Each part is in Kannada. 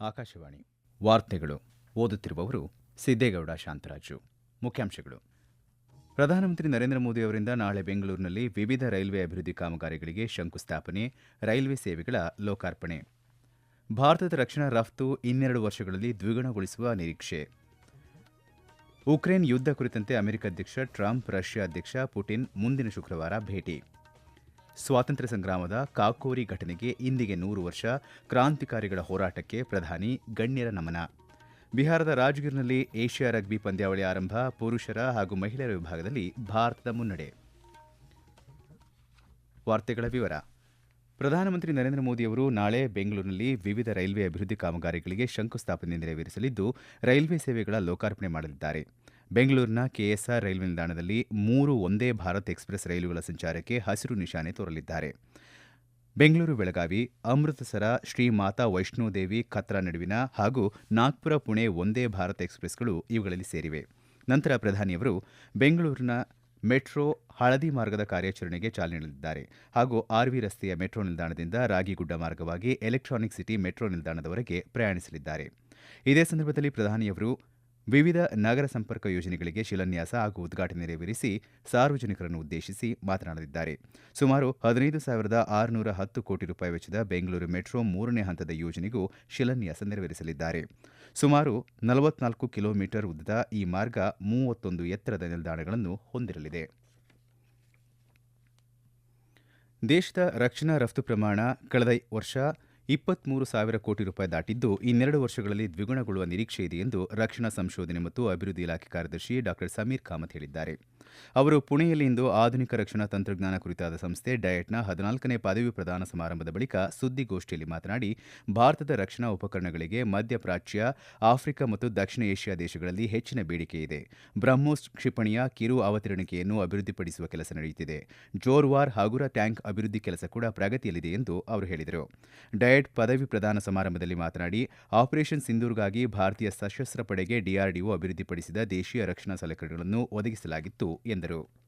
ಆಕಾಶವಾಣಿ ವಾರ್ತೆಗಳು ಓದುತ್ತಿರುವವರು ಸಿದ್ದೇಗೌಡ ಶಾಂತರಾಜು. ಮುಖ್ಯಾಂಶಗಳು. ಪ್ರಧಾನಮಂತ್ರಿ ನರೇಂದ್ರ ಮೋದಿ ಅವರಿಂದ ನಾಳೆ ಬೆಂಗಳೂರಿನಲ್ಲಿ ವಿವಿಧ ರೈಲ್ವೆ ಅಭಿವೃದ್ಧಿ ಕಾಮಗಾರಿಗಳಿಗೆ ಶಂಕುಸ್ಥಾಪನೆ, ರೈಲ್ವೆ ಸೇವೆಗಳ ಲೋಕಾರ್ಪಣೆ. ಭಾರತದ ರಕ್ಷಣಾ ರಫ್ತು ಇನ್ನೆರಡು ವರ್ಷಗಳಲ್ಲಿ ದ್ವಿಗುಣಗೊಳಿಸುವ ನಿರೀಕ್ಷೆ. ಉಕ್ರೇನ್ ಯುದ್ಧ ಕುರಿತಂತೆ ಅಮೆರಿಕ ಅಧ್ಯಕ್ಷ ಟ್ರಂಪ್, ರಷ್ಯಾ ಅಧ್ಯಕ್ಷ ಪುಟಿನ್ ಮುಂದಿನ ಶುಕ್ರವಾರ ಭೇಟಿ. ಸ್ವಾತಂತ್ರ್ಯ ಸಂಗ್ರಾಮದ ಕಾಕೋರಿ ಘಟನೆಗೆ ಇಂದಿಗೆ ನೂರು ವರ್ಷ, ಕ್ರಾಂತಿಕಾರಿಗಳ ಹೋರಾಟಕ್ಕೆ ಪ್ರಧಾನಿ ಗಣ್ಯರ ನಮನ. ಬಿಹಾರದ ರಾಜಗಿರ್ನಲ್ಲಿ ಏಷ್ಯಾ ರಗ್ಬಿ ಪಂದ್ಯಾವಳಿ ಆರಂಭ, ಪುರುಷರ ಹಾಗೂ ಮಹಿಳೆಯರ ವಿಭಾಗದಲ್ಲಿ ಭಾರತದ ಮುನ್ನಡೆ. ವಾರ್ತೆಗಳ ವಿವರ. ಪ್ರಧಾನಮಂತ್ರಿ ನರೇಂದ್ರ ಮೋದಿ ಅವರು ನಾಳೆ ಬೆಂಗಳೂರಿನಲ್ಲಿ ವಿವಿಧ ರೈಲ್ವೆ ಅಭಿವೃದ್ಧಿ ಕಾಮಗಾರಿಗಳಿಗೆ ಶಂಕುಸ್ಥಾಪನೆ ನೆರವೇರಿಸಲಿದ್ದು, ರೈಲ್ವೆ ಸೇವೆಗಳ ಲೋಕಾರ್ಪಣೆ ಮಾಡಲಿದ್ದಾರೆ. ಬೆಂಗಳೂರಿನ ಕೆಎಸ್ಆರ್ ರೈಲ್ವೆ ನಿಲ್ದಾಣದಲ್ಲಿ ಮೂರು ಒಂದೇ ಭಾರತ್ ಎಕ್ಸ್ಪ್ರೆಸ್ ರೈಲುಗಳ ಸಂಚಾರಕ್ಕೆ ಹಸಿರು ನಿಶಾನೆ ತೋರಲಿದ್ದಾರೆ. ಬೆಂಗಳೂರು ಬೆಳಗಾವಿ, ಅಮೃತಸರ, ಶ್ರೀ ಮಾತಾ ವೈಷ್ಣೋದೇವಿ ಕತ್ರಾ ನಡುವಿನ ಹಾಗೂ ನಾಗ್ಪುರ, ಪುಣೆ ಒಂದೇ ಭಾರತ್ ಎಕ್ಸ್ಪ್ರೆಸ್ಗಳು ಇವುಗಳಲ್ಲಿ ಸೇರಿವೆ. ನಂತರ ಪ್ರಧಾನಿಯವರು ಬೆಂಗಳೂರಿನ ಮೆಟ್ರೋ ಹಳದಿ ಮಾರ್ಗದ ಕಾರ್ಯಾಚರಣೆಗೆ ಚಾಲನೆ ನೀಡಲಿದ್ದಾರೆ. ಹಾಗೂ ಆರ್ವಿ ರಸ್ತೆಯ ಮೆಟ್ರೋ ನಿಲ್ದಾಣದಿಂದ ರಾಗಿಗುಡ್ಡ ಮಾರ್ಗವಾಗಿ ಎಲೆಕ್ಟ್ರಾನಿಕ್ ಸಿಟಿ ಮೆಟ್ರೋ ನಿಲ್ದಾಣದವರೆಗೆ ಪ್ರಯಾಣಿಸಲಿದ್ದಾರೆ. ಇದೇ ಸಂದರ್ಭದಲ್ಲಿ ಪ್ರಧಾನಿಯವರು ವಿವಿಧ ನಗರ ಸಂಪರ್ಕ ಯೋಜನೆಗಳಿಗೆ ಶಿಲಾನ್ಯಾಸ ಹಾಗೂ ಉದ್ಘಾಟನೆ ನೆರವೇರಿಸಿ ಸಾರ್ವಜನಿಕರನ್ನು ಉದ್ದೇಶಿಸಿ ಮಾತನಾಡಲಿದ್ದಾರೆ. ಸುಮಾರು ಹದಿನೈದು ಸಾವಿರದ ಆರುನೂರ ಹತ್ತು ಕೋಟಿ ರೂಪಾಯಿ ವೆಚ್ಚದ ಬೆಂಗಳೂರು ಮೆಟ್ರೋ ಮೂರನೇ ಹಂತದ ಯೋಜನೆಗೂ ಶಿಲಾನ್ಯಾಸ ನೆರವೇರಿಸಲಿದ್ದಾರೆ. ಸುಮಾರು ನಲವತ್ನಾಲ್ಕು ಕಿಲೋಮೀಟರ್ ಉದ್ದದ ಈ ಮಾರ್ಗ ಮೂವತ್ತೊಂದು ಎತ್ತರದ ನಿಲ್ದಾಣಗಳನ್ನು ಹೊಂದಿರಲಿದೆ. ದೇಶದ ರಕ್ಷಣಾ ರಫ್ತು ಪ್ರಮಾಣ ಕಳೆದ ವರ್ಷ ಇಪ್ಪತ್ಮೂರು ಸಾವಿರ ಕೋಟಿ ರೂಪಾಯಿ ದಾಟಿದ್ದು, ಇನ್ನೆರಡು ವರ್ಷಗಳಲ್ಲಿ ದ್ವಿಗುಣಗೊಳ್ಳುವ ನಿರೀಕ್ಷೆ ಇದೆ ಎಂದು ರಕ್ಷಣಾ ಸಂಶೋಧನೆ ಮತ್ತು ಅಭಿವೃದ್ಧಿ ಇಲಾಖೆ ಕಾರ್ಯದರ್ಶಿ ಡಾ ಸಮೀರ್ ಕಾಮತ್ ಹೇಳಿದ್ದಾರೆ. ಅವರು ಪುಣೆಯಲ್ಲಿಂದು ಆಧುನಿಕ ರಕ್ಷಣಾ ತಂತ್ರಜ್ಞಾನ ಕುರಿತಾದ ಸಂಸ್ಥೆ ಡಯಟ್ನ ಹದಿನಾಲ್ಕನೇ ಪದವಿ ಪ್ರದಾನ ಸಮಾರಂಭದ ಬಳಿಕ ಸುದ್ದಿಗೋಷ್ಠಿಯಲ್ಲಿ ಮಾತನಾಡಿ, ಭಾರತದ ರಕ್ಷಣಾ ಉಪಕರಣಗಳಿಗೆ ಮಧ್ಯಪ್ರಾಚ್ಯ ಆಫ್ರಿಕಾ ಮತ್ತು ದಕ್ಷಿಣ ಏಷ್ಯಾ ದೇಶಗಳಲ್ಲಿ ಹೆಚ್ಚಿನ ಬೇಡಿಕೆ ಇದೆ. ಬ್ರಹ್ಮೋಸ್ ಕ್ಷಿಪಣಿಯ ಕಿರು ಅವತರಣಿಕೆಯನ್ನು ಅಭಿವೃದ್ಧಿಪಡಿಸುವ ಕೆಲಸ ನಡೆಯುತ್ತಿದೆ. ಜೋರ್ವಾರ್ ಹಗುರ ಟ್ಯಾಂಕ್ ಅಭಿವೃದ್ಧಿ ಕೆಲಸ ಕೂಡ ಪ್ರಗತಿಯಲ್ಲಿದೆ ಎಂದು ಅವರು ಹೇಳಿದರು. ಪದವಿ ಪ್ರದಾನ ಸಮಾರಂಭದಲ್ಲಿ ಮಾತನಾಡಿ, ಆಪರೇಷನ್ ಸಿಂಧೂರ್ಗಾಗಿ ಭಾರತೀಯ ಸಶಸ್ತ್ರ ಪಡೆಗೆ ಡಿಆರ್ಡಿಒ ಅಭಿವೃದ್ಧಿಪಡಿಸಿದ ದೇಶೀಯ ರಕ್ಷಣಾ ಸಲಕರಣೆಗಳನ್ನು ಒದಗಿಸಲಾಗಿತ್ತು, ಎಂದರು.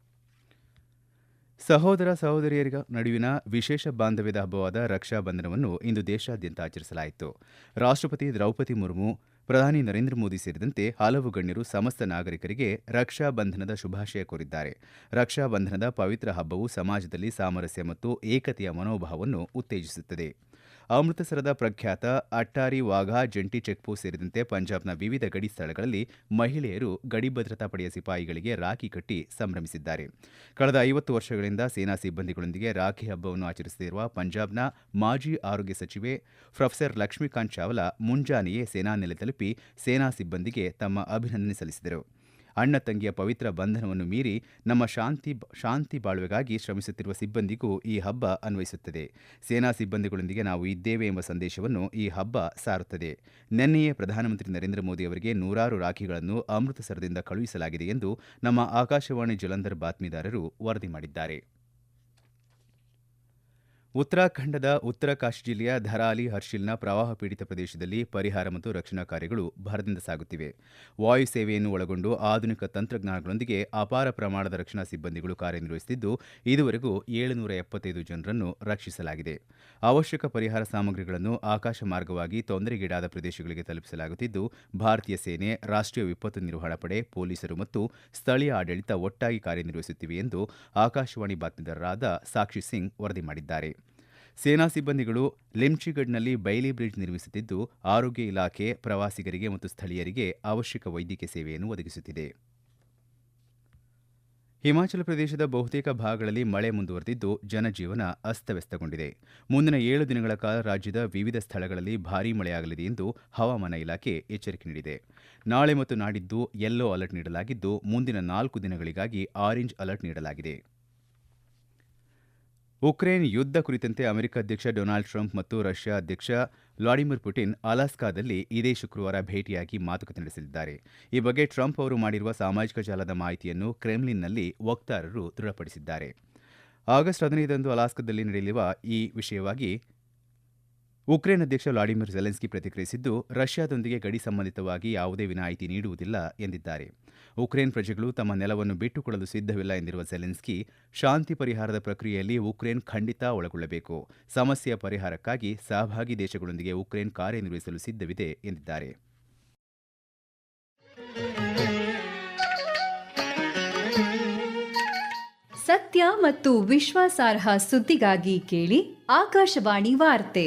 ಸಹೋದರ ಸಹೋದರಿಯರ ನಡುವಿನ ವಿಶೇಷ ಬಾಂಧವ್ಯದ ಹಬ್ಬವಾದ ರಕ್ಷಾ ಬಂಧನವನ್ನು ಇಂದು ದೇಶಾದ್ಯಂತ ಆಚರಿಸಲಾಯಿತು. ರಾಷ್ಟ್ರಪತಿ ದ್ರೌಪದಿ ಮುರ್ಮು, ಪ್ರಧಾನಿ ನರೇಂದ್ರ ಮೋದಿ ಸೇರಿದಂತೆ ಹಲವು ಗಣ್ಯರು ಸಮಸ್ತ ನಾಗರಿಕರಿಗೆ ರಕ್ಷಾ ಬಂಧನದ ಶುಭಾಶಯ ಕೋರಿದ್ದಾರೆ. ರಕ್ಷಾ ಬಂಧನದ ಪವಿತ್ರ ಹಬ್ಬವು ಸಮಾಜದಲ್ಲಿ ಸಾಮರಸ್ಯ ಮತ್ತು ಏಕತೆಯ ಮನೋಭಾವವನ್ನು ಉತ್ತೇಜಿಸುತ್ತದೆ. ಅಮೃತಸರದ ಪ್ರಖ್ಯಾತ ಅಟ್ಟಾರಿ ವಾಘಾ ಜಂಟಿ ಚೆಕ್ಪೋಸ್ಟ್ ಸೇರಿದಂತೆ ಪಂಜಾಬ್ನ ವಿವಿಧ ಗಡಿ ಸ್ಥಳಗಳಲ್ಲಿ ಮಹಿಳೆಯರು ಗಡಿ ಭದ್ರತಾ ಪಡೆಯ ಸಿಪಾಯಿಗಳಿಗೆ ರಾಖಿ ಕಟ್ಟಿ ಸಂಭ್ರಮಿಸಿದ್ದಾರೆ. ಕಳೆದ ಐವತ್ತು ವರ್ಷಗಳಿಂದ ಸೇನಾ ಸಿಬ್ಬಂದಿಗಳೊಂದಿಗೆ ರಾಖಿ ಹಬ್ಬವನ್ನು ಆಚರಿಸುತ್ತಿರುವ ಪಂಜಾಬ್ನ ಮಾಜಿ ಆರೋಗ್ಯ ಸಚಿವೆ ಪ್ರೊಫೆಸರ್ ಲಕ್ಷ್ಮೀಕಾಂತ್ ಚಾವ್ಲಾ ಮುಂಜಾನೆಯೇ ಸೇನಾ ನೆಲೆ ತಲುಪಿ ಸೇನಾ ಸಿಬ್ಬಂದಿಗೆ ತಮ್ಮ ಅಭಿನಂದನೆ ಸಲ್ಲಿಸಿದರು. ಅಣ್ಣ ತಂಗಿಯ ಪವಿತ್ರ ಬಂಧನವನ್ನು ಮೀರಿ ನಮ್ಮ ಶಾಂತಿ ಶಾಂತಿ ಬಾಳ್ವೆಗಾಗಿ ಶ್ರಮಿಸುತ್ತಿರುವ ಸಿಬ್ಬಂದಿಗೂ ಈ ಹಬ್ಬ ಅನ್ವಯಿಸುತ್ತದೆ. ಸೇನಾ ಸಿಬ್ಬಂದಿಗಳೊಂದಿಗೆ ನಾವು ಇದ್ದೇವೆ ಎಂಬ ಸಂದೇಶವನ್ನು ಈ ಹಬ್ಬ ಸಾರುತ್ತದೆ. ನಿನ್ನೆಯೇ ಪ್ರಧಾನಮಂತ್ರಿ ನರೇಂದ್ರ ಮೋದಿ ಅವರಿಗೆ ನೂರಾರು ರಾಖಿಗಳನ್ನು ಅಮೃತಸರದಿಂದ ಕಳುಹಿಸಲಾಗಿದೆ ಎಂದು ನಮ್ಮ ಆಕಾಶವಾಣಿ ಜಲಂಧರ್ ಬಾತ್ಮೀದಾರರು ವರದಿ ಮಾಡಿದ್ದಾರೆ. ಉತ್ತರಾಖಂಡದ ಉತ್ತರ ಕಾಶಿ ಜಿಲ್ಲೆಯ ಧರಾಲಿ ಹರ್ಷಿಲ್ನ ಪ್ರವಾಹ ಪೀಡಿತ ಪ್ರದೇಶದಲ್ಲಿ ಪರಿಹಾರ ಮತ್ತು ರಕ್ಷಣಾ ಕಾರ್ಯಗಳು ಭರದಿಂದ ಸಾಗುತ್ತಿವೆ. ವಾಯು ಸೇವೆಯನ್ನು ಒಳಗೊಂಡು ಆಧುನಿಕ ತಂತ್ರಜ್ಞಾನಗಳೊಂದಿಗೆ ಅಪಾರ ಪ್ರಮಾಣದ ರಕ್ಷಣಾ ಸಿಬ್ಬಂದಿಗಳು ಕಾರ್ಯನಿರ್ವಹಿಸುತ್ತಿದ್ದು, ಇದುವರೆಗೂ ಏಳುನೂರ ಎಪ್ಪತ್ತೈದು ಜನರನ್ನು ರಕ್ಷಿಸಲಾಗಿದೆ. ಅವಶ್ಯಕ ಪರಿಹಾರ ಸಾಮಗ್ರಿಗಳನ್ನು ಆಕಾಶ ಮಾರ್ಗವಾಗಿ ತೊಂದರೆಗೀಡಾದ ಪ್ರದೇಶಗಳಿಗೆ ತಲುಪಿಸಲಾಗುತ್ತಿದ್ದು, ಭಾರತೀಯ ಸೇನೆ ರಾಷ್ಟೀಯ ವಿಪತ್ತು ನಿರ್ವಹಣಾ ಪಡೆ, ಪೊಲೀಸರು ಮತ್ತು ಸ್ಥಳೀಯ ಆಡಳಿತ ಒಟ್ಟಾಗಿ ಕಾರ್ಯನಿರ್ವಹಿಸುತ್ತಿವೆ ಎಂದು ಆಕಾಶವಾಣಿ ಬಾತ್ಮೀದಾರರಾದ ಸಾಕ್ಷಿ ಸಿಂಗ್ ವರದಿ ಮಾಡಿದ್ದಾರೆ. ಸೇನಾ ಸಿಬ್ಬಂದಿಗಳು ಲಿಮ್ಚಿಗಡ್ನಲ್ಲಿ ಬೈಲಿ ಬ್ರಿಡ್ಜ್ ನಿರ್ಮಿಸುತ್ತಿದ್ದು, ಆರೋಗ್ಯ ಇಲಾಖೆ, ಪ್ರವಾಸಿಗರಿಗೆ ಮತ್ತು ಸ್ಥಳೀಯರಿಗೆ ಅವಶ್ಯಕ ವೈದ್ಯಕೀಯ ಸೇವೆಯನ್ನು ಒದಗಿಸುತ್ತಿದೆ. ಹಿಮಾಚಲ ಪ್ರದೇಶದ ಬಹುತೇಕ ಭಾಗಗಳಲ್ಲಿ ಮಳೆ ಮುಂದುವರೆದಿದ್ದು, ಜನಜೀವನ ಅಸ್ತವ್ಯಸ್ತಗೊಂಡಿದೆ. ಮುಂದಿನ ಏಳು ದಿನಗಳ ಕಾಲ ರಾಜ್ಯದ ವಿವಿಧ ಸ್ಥಳಗಳಲ್ಲಿ ಭಾರೀ ಮಳೆಯಾಗಲಿದೆ ಎಂದು ಹವಾಮಾನ ಇಲಾಖೆ ಎಚ್ಚರಿಕೆ ನೀಡಿದೆ. ನಾಳೆ ಮತ್ತು ನಾಡಿದ್ದು ಯೆಲ್ಲೋ ಅಲರ್ಟ್ ನೀಡಲಾಗಿದ್ದು, ಮುಂದಿನ ನಾಲ್ಕು ದಿನಗಳಿಗಾಗಿ ಆರೆಂಜ್ ಅಲರ್ಟ್ ನೀಡಲಾಗಿದೆ. ಉಕ್ರೇನ್ ಯುದ್ಧ ಕುರಿತಂತೆ ಅಮೆರಿಕ ಅಧ್ಯಕ್ಷ ಡೊನಾಲ್ಡ್ ಟ್ರಂಪ್ ಮತ್ತು ರಷ್ಯಾ ಅಧ್ಯಕ್ಷ ವ್ಲಾಡಿಮಿರ್ ಪುಟಿನ್ ಅಲಾಸ್ಕಾದಲ್ಲಿ ಇದೇ ಶುಕ್ರವಾರ ಭೇಟಿಯಾಗಿ ಮಾತುಕತೆ ನಡೆಸಲಿದ್ದಾರೆ. ಈ ಬಗ್ಗೆ ಟ್ರಂಪ್ ಅವರು ಮಾಡಿರುವ ಸಾಮಾಜಿಕ ಜಾಲದ ಮಾಹಿತಿಯನ್ನು ಕ್ರೆಮ್ಲಿನ್ನಲ್ಲಿ ವಕ್ತಾರರು ದೃಢಪಡಿಸಿದ್ದಾರೆ. ಆಗಸ್ಟ್ ಹದಿನೈದರಂದು ಅಲಾಸ್ಕಾದಲ್ಲಿ ನಡೆಯಲಿರುವ ಈ ವಿಷಯವಾಗಿ ಉಕ್ರೇನ್ ಅಧ್ಯಕ್ಷ ವ್ಲಾಡಿಮಿರ್ ಜೆಲೆನ್ಸ್ಕಿ ಪ್ರತಿಕ್ರಿಯಿಸಿದ್ದು, ರಷ್ಯಾದೊಂದಿಗೆ ಗಡಿ ಸಂಬಂಧಿತವಾಗಿ ಯಾವುದೇ ವಿನಾಯಿತಿ ನೀಡುವುದಿಲ್ಲ ಎಂದಿದ್ದಾರೆ. ಉಕ್ರೇನ್ ಪ್ರಜೆಗಳು ತಮ್ಮ ನೆಲವನ್ನು ಬಿಟ್ಟುಕೊಡಲು ಸಿದ್ಧವಿಲ್ಲ ಎಂದಿರುವ ಜೆಲೆನ್ಸ್ಕಿ ಶಾಂತಿ ಪರಿಹಾರದ ಪ್ರಕ್ರಿಯೆಯಲ್ಲಿ ಉಕ್ರೇನ್ ಖಂಡಿತ ಒಳಗೊಳ್ಳಬೇಕು. ಸಮಸ್ಯೆಯ ಪರಿಹಾರಕ್ಕಾಗಿ ಸಹಭಾಗಿ ದೇಶಗಳೊಂದಿಗೆ ಉಕ್ರೇನ್ ಕಾರ್ಯನಿರ್ವಹಿಸಲು ಸಿದ್ಧವಿದೆ ಎಂದಿದ್ದಾರೆ. ಸತ್ಯ ಮತ್ತು ವಿಶ್ವಾಸಾರ್ಹ ಸುದ್ದಿಗಾಗಿ ಕೇಳಿ ಆಕಾಶವಾಣಿ ವಾರ್ತೆ.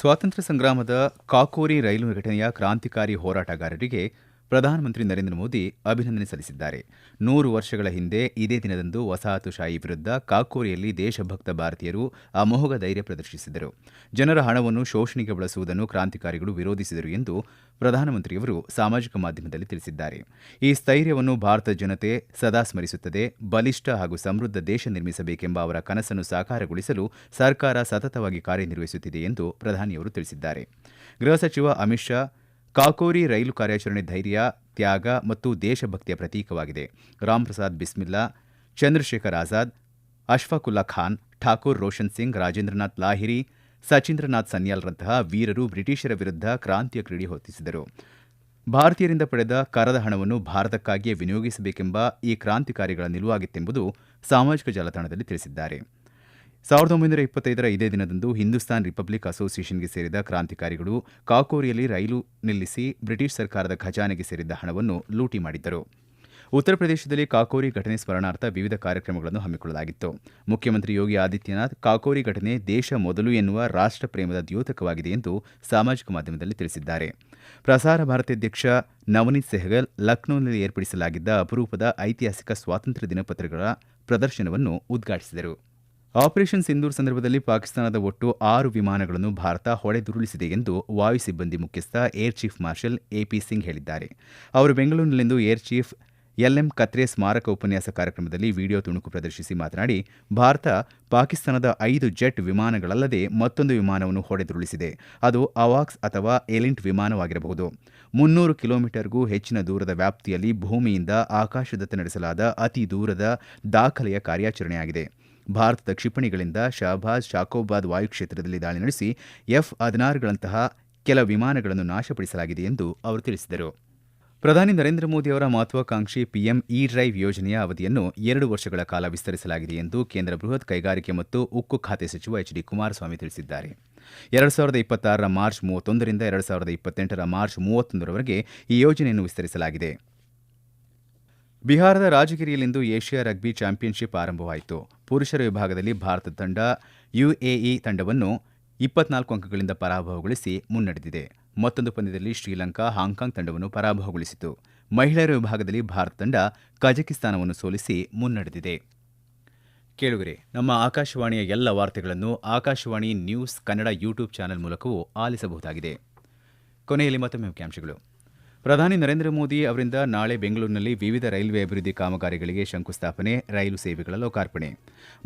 ಸ್ವಾತಂತ್ರ್ಯ ಸಂಗ್ರಾಮದ ಕಾಕೋರಿ ರೈಲು ಘಟನೆಯ ಕ್ರಾಂತಿಕಾರಿ ಹೋರಾಟಗಾರರಿಗೆ ಪ್ರಧಾನಮಂತ್ರಿ ನರೇಂದ್ರ ಮೋದಿ ಅಭಿನಂದನೆ ಸಲ್ಲಿಸಿದ್ದಾರೆ. ನೂರು ವರ್ಷಗಳ ಹಿಂದೆ ಇದೇ ದಿನದಂದು ವಸಾಹತುಶಾಹಿ ವಿರುದ್ಧ ಕಾಕೋರಿಯಲ್ಲಿ ದೇಶಭಕ್ತ ಭಾರತೀಯರು ಅಮೋಘ ಧೈರ್ಯ ಪ್ರದರ್ಶಿಸಿದರು. ಜನರ ಹಣವನ್ನು ಶೋಷಣೆಗೆ ಬಳಸುವುದನ್ನು ಕ್ರಾಂತಿಕಾರಿಗಳು ವಿರೋಧಿಸಿದರು ಎಂದು ಪ್ರಧಾನಮಂತ್ರಿಯವರು ಸಾಮಾಜಿಕ ಮಾಧ್ಯಮದಲ್ಲಿ ತಿಳಿಸಿದ್ದಾರೆ. ಈ ಸ್ಥೈರ್ಯವನ್ನು ಭಾರತ ಜನತೆ ಸದಾ ಸ್ಮರಿಸುತ್ತದೆ. ಬಲಿಷ್ಠ ಹಾಗೂ ಸಮೃದ್ಧ ದೇಶ ನಿರ್ಮಿಸಬೇಕೆಂಬ ಅವರ ಕನಸನ್ನು ಸಾಕಾರಗೊಳಿಸಲು ಸರ್ಕಾರ ಸತತವಾಗಿ ಕಾರ್ಯನಿರ್ವಹಿಸುತ್ತಿದೆ ಎಂದು ಪ್ರಧಾನಿಯವರು ತಿಳಿಸಿದ್ದಾರೆ. ಗೃಹ ಸಚಿವ ಅಮಿತ್ ಶಾ ಕಾಕೋರಿ ರೈಲು ಕಾರ್ಯಾಚರಣೆ ಧೈರ್ಯ, ತ್ಯಾಗ ಮತ್ತು ದೇಶಭಕ್ತಿಯ ಪ್ರತೀಕವಾಗಿದೆ. ರಾಮ್ ಪ್ರಸಾದ್ ಬಿಸ್ಮಿಲ್ಲಾ, ಚಂದ್ರಶೇಖರ್ ಆಜಾದ್, ಅಶ್ಫಾಕುಲ್ಲಾ ಖಾನ್, ಠಾಕೂರ್ ರೋಷನ್ ಸಿಂಗ್, ರಾಜೇಂದ್ರನಾಥ್ ಲಾಹಿರಿ, ಸಚೀಂದ್ರನಾಥ್ ಸನ್ಯಾಲ್ರಂತಹ ವೀರರು ಬ್ರಿಟಿಷರ ವಿರುದ್ಧ ಕ್ರಾಂತಿಯ ಕ್ರೀಡೆ ಹೊತ್ತಿಸಿದರು. ಭಾರತೀಯರಿಂದ ಪಡೆದ ಕರದ ಹಣವನ್ನು ಭಾರತಕ್ಕಾಗಿಯೇ ವಿನಿಯೋಗಿಸಬೇಕೆಂಬ ಈ ಕ್ರಾಂತಿಕಾರಿಗಳ ನಿಲುವಾಗಿತ್ತೆಂಬುದು ಸಾಮಾಜಿಕ ಜಾಲತಾಣದಲ್ಲಿ ತಿಳಿಸಿದ್ದಾರೆ. ಸಾವಿರದ ಒಂಬೈನೂರ ಇಪ್ಪತ್ತೈದರ ಇದೇ ದಿನದಂದು ಹಿಂದೂಸ್ತಾನ್ ರಿಪಬ್ಲಿಕ್ ಅಸೋಸಿಯೇಷನ್ಗೆ ಸೇರಿದ ಕ್ರಾಂತಿಕಾರಿಗಳು ಕಾಕೋರಿಯಲ್ಲಿ ರೈಲು ನಿಲ್ಲಿಸಿ ಬ್ರಿಟಿಷ್ ಸರ್ಕಾರದ ಖಜಾನೆಗೆ ಸೇರಿದ್ದ ಹಣವನ್ನು ಲೂಟಿ ಮಾಡಿದ್ದರು. ಉತ್ತರ ಪ್ರದೇಶದಲ್ಲಿ ಕಾಕೋರಿ ಘಟನೆ ಸ್ಮರಣಾರ್ಥ ವಿವಿಧ ಕಾರ್ಯಕ್ರಮಗಳನ್ನು ಹಮ್ಮಿಕೊಳ್ಳಲಾಗಿತ್ತು. ಮುಖ್ಯಮಂತ್ರಿ ಯೋಗಿ ಆದಿತ್ಯನಾಥ್, ಕಾಕೋರಿ ಘಟನೆ ದೇಶ ಮೊದಲು ಎನ್ನುವ ರಾಷ್ಟ್ರ ಪ್ರೇಮದ ದ್ಯೋತಕವಾಗಿದೆ ಎಂದು ಸಾಮಾಜಿಕ ಮಾಧ್ಯಮದಲ್ಲಿ ತಿಳಿಸಿದ್ದಾರೆ. ಪ್ರಸಾರ ಭಾರತಿ ಅಧ್ಯಕ್ಷ ನವನೀತ್ ಸೆಹಗಲ್ ಲಕ್ನೋನಲ್ಲಿ ಏರ್ಪಡಿಸಲಾಗಿದ್ದ ಅಪರೂಪದ ಐತಿಹಾಸಿಕ ಸ್ವಾತಂತ್ರ್ಯ ದಿನಪತ್ರಗಳ ಪ್ರದರ್ಶನವನ್ನು ಉದ್ಘಾಟಿಸಿದರು. ಆಪರೇಷನ್ ಸಿಂಧೂರ್ ಸಂದರ್ಭದಲ್ಲಿ ಪಾಕಿಸ್ತಾನದ ಒಟ್ಟು ಆರು ವಿಮಾನಗಳನ್ನು ಭಾರತ ಹೊಡೆದುರುಳಿಸಿದೆ ಎಂದು ವಾಯು ಸಿಬ್ಬಂದಿ ಮುಖ್ಯಸ್ಥ air chief marshal A P Singh ಹೇಳಿದ್ದಾರೆ. ಅವರು ಬೆಂಗಳೂರಿನಲ್ಲಿಂದು ಏರ್ ಚೀಫ್ ಎಲ್ಎಂ ಕತ್ರೆ ಸ್ಮಾರಕ ಉಪನ್ಯಾಸ ಕಾರ್ಯಕ್ರಮದಲ್ಲಿ ವಿಡಿಯೋ ತುಣುಕು ಪ್ರದರ್ಶಿಸಿ ಮಾತನಾಡಿ, ಭಾರತ ಪಾಕಿಸ್ತಾನದ ಐದು ಜೆಟ್ ವಿಮಾನಗಳಲ್ಲದೆ ಮತ್ತೊಂದು ವಿಮಾನವನ್ನು ಹೊಡೆದುರುಳಿಸಿದೆ. ಅದು ಅವಾಕ್ಸ್ ಅಥವಾ ಎಲಿಂಟ್ ವಿಮಾನವಾಗಿರಬಹುದು. ಮುನ್ನೂರು ಕಿಲೋಮೀಟರ್ಗೂ ಹೆಚ್ಚಿನ ದೂರದ ವ್ಯಾಪ್ತಿಯಲ್ಲಿ ಭೂಮಿಯಿಂದ ಆಕಾಶದತ್ತ ನಡೆಸಲಾದ ಅತಿ ದೂರದ ದಾಖಲೆಯ ಕಾರ್ಯಾಚರಣೆಯಾಗಿದೆ. ಭಾರತದ ಕ್ಷಿಪಣಿಗಳಿಂದ ಶಹಬಾಜ್ ಶಾಕೋಬಾದ್ ವಾಯುಕ್ಷೇತ್ರದಲ್ಲಿ ದಾಳಿ ನಡೆಸಿ ಎಫ್ ಹದಿನಾರುಗಳಂತಹ ಕೆಲ ವಿಮಾನಗಳನ್ನು ನಾಶಪಡಿಸಲಾಗಿದೆ ಎಂದು ಅವರು ತಿಳಿಸಿದರು. ಪ್ರಧಾನಿ ನರೇಂದ್ರ ಮೋದಿ ಅವರ ಮಹತ್ವಾಕಾಂಕ್ಷಿ ಪಿಎಂ ಇ ಡ್ರೈವ್ ಯೋಜನೆಯ ಅವಧಿಯನ್ನು ಎರಡು ವರ್ಷಗಳ ಕಾಲ ವಿಸ್ತರಿಸಲಾಗಿದೆ ಎಂದು ಕೇಂದ್ರ ಬೃಹತ್ ಕೈಗಾರಿಕೆ ಮತ್ತು ಉಕ್ಕು ಖಾತೆ ಸಚಿವ ಎಚ್ ಡಿ ಕುಮಾರಸ್ವಾಮಿ ತಿಳಿಸಿದ್ದಾರೆ. ಎರಡು ಸಾವಿರದ ಇಪ್ಪತ್ತಾರರ ಮಾರ್ಚ್ ಮೂವತ್ತೊಂದರಿಂದ ಎರಡು ಸಾವಿರದ ಇಪ್ಪತ್ತೆಂಟರ ಮಾರ್ಚ್ ಮೂವತ್ತೊಂದರವರೆಗೆ ಈ ಯೋಜನೆಯನ್ನು ವಿಸ್ತರಿಸಲಾಗಿದೆ. ಬಿಹಾರದ ರಾಜಗಿರಿಯಲ್ಲಿಂದು ಏಷ್ಯಾ ರಗ್ಬಿ ಚಾಂಪಿಯನ್ಶಿಪ್ ಆರಂಭವಾಯಿತು. ಪುರುಷರ ವಿಭಾಗದಲ್ಲಿ ಭಾರತ ತಂಡ ಯುಎಇ ತಂಡವನ್ನು ಇಪ್ಪತ್ನಾಲ್ಕು ಅಂಕಗಳಿಂದ ಪರಾಭವಗೊಳಿಸಿ ಮುನ್ನಡೆದಿದೆ. ಮತ್ತೊಂದು ಪಂದ್ಯದಲ್ಲಿ ಶ್ರೀಲಂಕಾ ಹಾಂಕಾಂಗ್ ತಂಡವನ್ನು ಪರಾಭವಗೊಳಿಸಿತು. ಮಹಿಳೆಯರ ವಿಭಾಗದಲ್ಲಿ ಭಾರತ ತಂಡ ಕಜಕಿಸ್ತಾನವನ್ನು ಸೋಲಿಸಿ ಮುನ್ನಡೆದಿದೆ. ಕೇಳುಗರೆ, ನಮ್ಮ ಆಕಾಶವಾಣಿಯ ಎಲ್ಲ ವಾರ್ತೆಗಳನ್ನು Akashvani news Kannada YouTube channel ಮೂಲಕವೂ ಆಲಿಸಬಹುದಾಗಿದೆ. ಕೊನೆಯಲ್ಲಿ ಮತ್ತೊಮ್ಮೆ ಮುಖ್ಯಾಂಶಗಳು. ಪ್ರಧಾನಿ ನರೇಂದ್ರ ಮೋದಿ ಅವರಿಂದ ನಾಳೆ ಬೆಂಗಳೂರಿನಲ್ಲಿ ವಿವಿಧ ರೈಲ್ವೆ ಅಭಿವೃದ್ಧಿ ಕಾಮಗಾರಿಗಳಿಗೆ ಶಂಕುಸ್ಥಾಪನೆ, ರೈಲು ಸೇವೆಗಳ ಲೋಕಾರ್ಪಣೆ.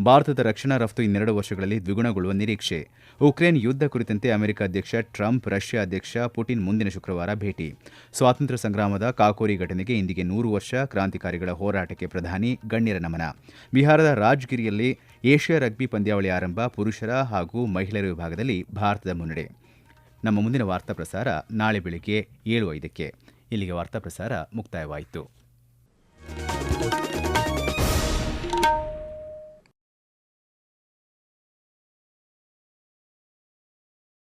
ಭಾರತದ ರಕ್ಷಣಾ ರಫ್ತು ಇನ್ನೆರಡು ವರ್ಷಗಳಲ್ಲಿ ದ್ವಿಗುಣಗೊಳ್ಳುವ ನಿರೀಕ್ಷೆ. ಉಕ್ರೇನ್ ಯುದ್ಧ ಕುರಿತಂತೆ ಅಮೆರಿಕ ಅಧ್ಯಕ್ಷ ಟ್ರಂಪ್, ರಷ್ಯಾ ಅಧ್ಯಕ್ಷ ಪುಟಿನ್ ಮುಂದಿನ ಶುಕ್ರವಾರ ಭೇಟಿ. ಸ್ವಾತಂತ್ರ್ಯ ಸಂಗ್ರಾಮದ ಕಾಕೋರಿ ಘಟನೆಗೆ ಇಂದಿಗೆ ನೂರು ವರ್ಷ, ಕ್ರಾಂತಿಕಾರಿಗಳ ಹೋರಾಟಕ್ಕೆ ಪ್ರಧಾನಿ ಗಣ್ಯರ ನಮನ. ಬಿಹಾರದ ರಾಜ್ಗಿರಿಯಲ್ಲಿ ಏಷ್ಯಾ ರಗ್ಬಿ ಪಂದ್ಯಾವಳಿ ಆರಂಭ ಪುರುಷರ ಹಾಗೂ ಮಹಿಳೆಯರ ವಿಭಾಗದಲ್ಲಿ ಭಾರತದ ಮುನ್ನಡೆ. ನಮ್ಮ ಮುಂದಿನ ವಾರ್ತಾ ಪ್ರಸಾರ ನಾಳೆ ಬೆಳಿಗ್ಗೆ ಏಳು ಐದಕ್ಕೆ. ಇಲ್ಲಿಗೆ ವಾರ್ತಾ ಪ್ರಸಾರ ಮುಕ್ತಾಯವಾಯಿತು.